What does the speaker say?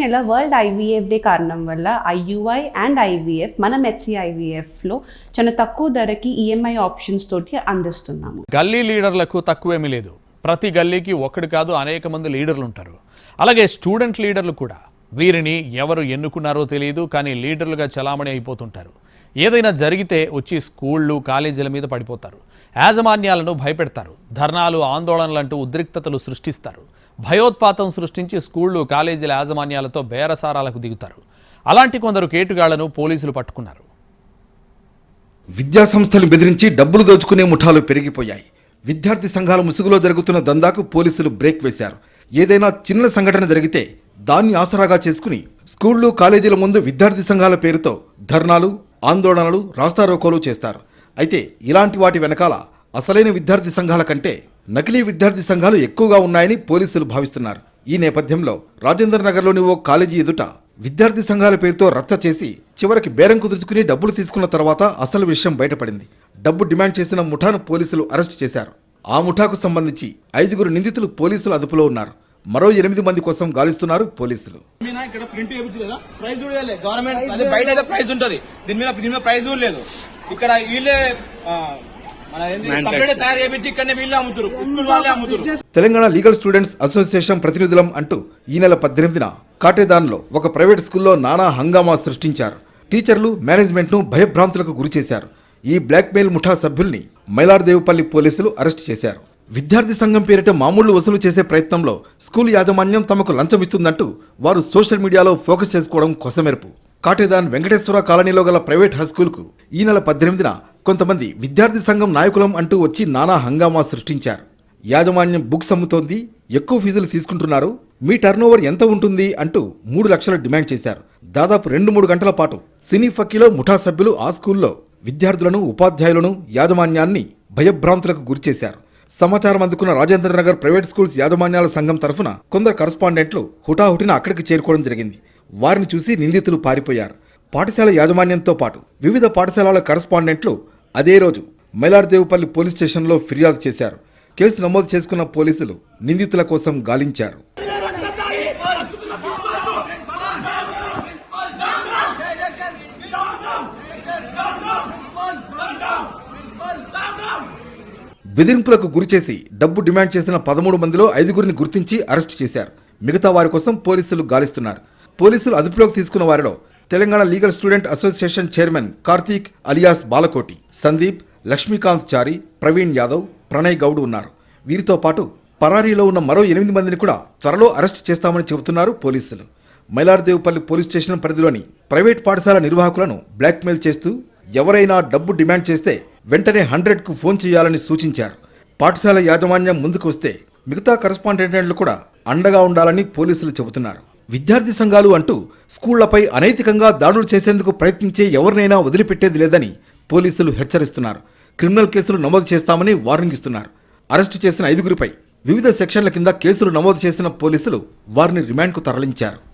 నెల world IVF day కారణం వల్ల ఐయుఐ అండ్ ఐవీఎఫ్ మనం హెచ్సిఐవీఎఫ్లో చాలా తక్కువ ధరకి ఈఎంఐ ఆప్షన్స్ తోటి అందిస్తున్నాము. గల్లీ లీడర్లకు తక్కువేమీ లేదు. ప్రతి గల్లీకి ఒక్కడు కాదు అనేక మంది లీడర్లు ఉంటారు. అలాగే స్టూడెంట్ లీడర్లు కూడా. వీరిని ఎవరు ఎన్నుకున్నారో తెలియదు కానీ లీడర్లుగా చలామణి అయిపోతుంటారు. ఏదైనా జరిగితే వచ్చి స్కూళ్ళు కాలేజీల మీద పడిపోతారు. యాజమాన్యాలను భయపెడతారు. ధర్నాలు ఆందోళనలంటూ ఉద్రిక్తతలు సృష్టిస్తారు. భయోత్పాతం సృష్టించి స్కూళ్ళు కాలేజీల యాజమాన్యాలతో బేరసారాలకు దిగుతారు. అలాంటి కొందరు కేటుగాళ్ళను పోలీసులు పట్టుకున్నారు. విద్యా సంస్థలు బెదిరించి డబ్బులు దోచుకునే ముఠాలు పెరిగిపోయాయి. విద్యార్థి సంఘాల ముసుగులో జరుగుతున్న దందాకు పోలీసులు బ్రేక్ వేశారు. ఏదైనా చిన్న సంఘటన జరిగితే దాన్ని ఆసరాగా చేసుకుని స్కూళ్ళు కాలేజీల ముందు విద్యార్థి సంఘాల పేరుతో ధర్నాలు ఆందోళనలు రాస్తారోకోలు చేస్తారు. అయితే ఇలాంటి వాటి వెనకాల అసలైన విద్యార్థి సంఘాల కంటే నకిలీ విద్యార్థి సంఘాలు ఎక్కువగా ఉన్నాయని పోలీసులు భావిస్తున్నారు. ఈ నేపథ్యంలో రాజేంద్ర నగర్లోని ఓ కాలేజీ ఎదుట విద్యార్థి సంఘాల పేరుతో రచ్చ చేసి చివరికి బేరం కుదుర్చుకుని డబ్బులు తీసుకున్న తర్వాత అసలు విషయం బయటపడింది. డబ్బు డిమాండ్ చేసిన ముఠాను పోలీసులు అరెస్ట్ చేశారు. ఆ ముఠాకు సంబంధించి ఐదుగురు నిందితులు పోలీసుల అదుపులో ఉన్నారు. మరో ఎనిమిది మంది కోసం గాలిస్తున్నారు పోలీసులు. ఇక్కడ ప్రింట్ చేయించలేదా? ప్రైజ్ చూడాలి గవర్నమెంట్ అదే బయట అయితే ప్రైజ్ ఉంటది. దీని మీద దీని మీద ప్రైజ్ కూడా లేదు. ఇక్కడ వీళ్ళే ఆ, మన ఏంది కంప్లీట్ తయారు చేయించి ఇక్కడనే వీళ్ళే అమ్ముతారు స్కూల్ వాళ్ళే అమ్ముతారు తెలంగాణ లీగల్ స్టూడెంట్స్ అసోసియేషన్ ప్రతినిధులం అంటూ ఈ నెల పద్దెనిమిదిన కాటేదాన్లో ఒక ప్రైవేట్ స్కూల్లో నానా హంగామా సృష్టించారు. టీచర్లు మేనేజ్మెంట్ను భయభ్రాంతులకు గురిచేశారు ఈ బ్లాక్మెయిల్ ముఠా సభ్యుల్ని మైలార్దేవుపల్లి పోలీసులు అరెస్ట్ చేశారు. విద్యార్థి సంఘం పేరిట మామూళ్ళు వసూలు చేసే ప్రయత్నంలో స్కూల్ యాజమాన్యం తమకు లంచం ఇస్తుందంటూ వారు సోషల్ మీడియాలో ఫోకస్ చేసుకోవడం కొసమెరుపు. కాటేదాన్ వెంకటేశ్వర కాలనీలో గల ప్రైవేట్ హై స్కూల్కు ఈ నెల పద్దెనిమిదిన కొంతమంది విద్యార్థి సంఘం నాయకులం అంటూ వచ్చి నానా హంగామా సృష్టించారు. యాజమాన్యం బుక్స్ అమ్ముతోంది ఎక్కువ ఫీజులు తీసుకుంటున్నారు మీ టర్నోవర్ ఎంత ఉంటుంది అంటూ మూడు లక్షలు డిమాండ్ చేశారు. దాదాపు రెండు మూడు గంటల పాటు సినీ ఫక్కీలో ముఠా సభ్యులు ఆ స్కూల్లో విద్యార్థులను ఉపాధ్యాయులను యాజమాన్యాన్ని భయభ్రాంతులకు గురిచేశారు. సమాచారం అందుకున్న రాజేంద్ర నగర్ ప్రైవేట్ స్కూల్స్ యాజమాన్యాల సంఘం తరఫున కొందరు కరస్పాండెంట్లు హుటాహుటిన అక్కడికి చేరుకోవడం జరిగింది. వారిని చూసి నిందితులు పారిపోయారు. పాఠశాల యాజమాన్యంతో పాటు వివిధ పాఠశాలల కరస్పాండెంట్లు అదే రోజు మైలార్దేవుపల్లి పోలీస్ స్టేషన్లో ఫిర్యాదు చేశారు. కేసు నమోదు చేసుకున్న పోలీసులు నిందితుల కోసం గాలించారు. బెదిరింపులకు గురిచేసి డబ్బు డిమాండ్ చేసిన పదమూడు మందిలో ఐదుగురిని గుర్తించి అరెస్టు చేశారు. మిగతా వారి కోసం పోలీసులు గాలిస్తున్నారు. పోలీసులు అదుపులోకి తీసుకున్న వారిలో Telangana legal student association chairman Karthik alias Balakoti Sandeep Lakshmikant Chari Praveen Yadav Pranay Goud ఉన్నారు. వీరితో పాటు పరారీలో ఉన్న మరో ఎనిమిది మందిని కూడా త్వరలో అరెస్ట్ చేస్తామని చెబుతున్నారు పోలీసులు. మైలార్దేవుపల్లి పోలీస్ స్టేషన్ పరిధిలోని ప్రైవేట్ పాఠశాల నిర్వాహకులను బ్లాక్మెయిల్ చేస్తూ ఎవరైనా డబ్బు డిమాండ్ చేస్తే వెంటనే హండ్రెడ్కు ఫోన్ చేయాలని సూచించారు. పాఠశాల యాజమాన్యం ముందుకు వస్తే మిగతా కరస్పాండెంట్లు కూడా అండగా ఉండాలని పోలీసులు చెబుతున్నారు. విద్యార్థి సంఘాలు అంటూ స్కూళ్ళపై అనైతికంగా దాడులు చేసేందుకు ప్రయత్నించే ఎవరినైనా వదిలిపెట్టేది లేదని పోలీసులు హెచ్చరిస్తున్నారు. క్రిమినల్ కేసులు నమోదు చేస్తామని వార్నింగ్ ఇస్తున్నారు. అరెస్టు చేసిన ఐదుగురిపై వివిధ సెక్షన్ల కింద కేసులు నమోదు చేసిన పోలీసులు వారిని రిమాండ్కు తరలించారు.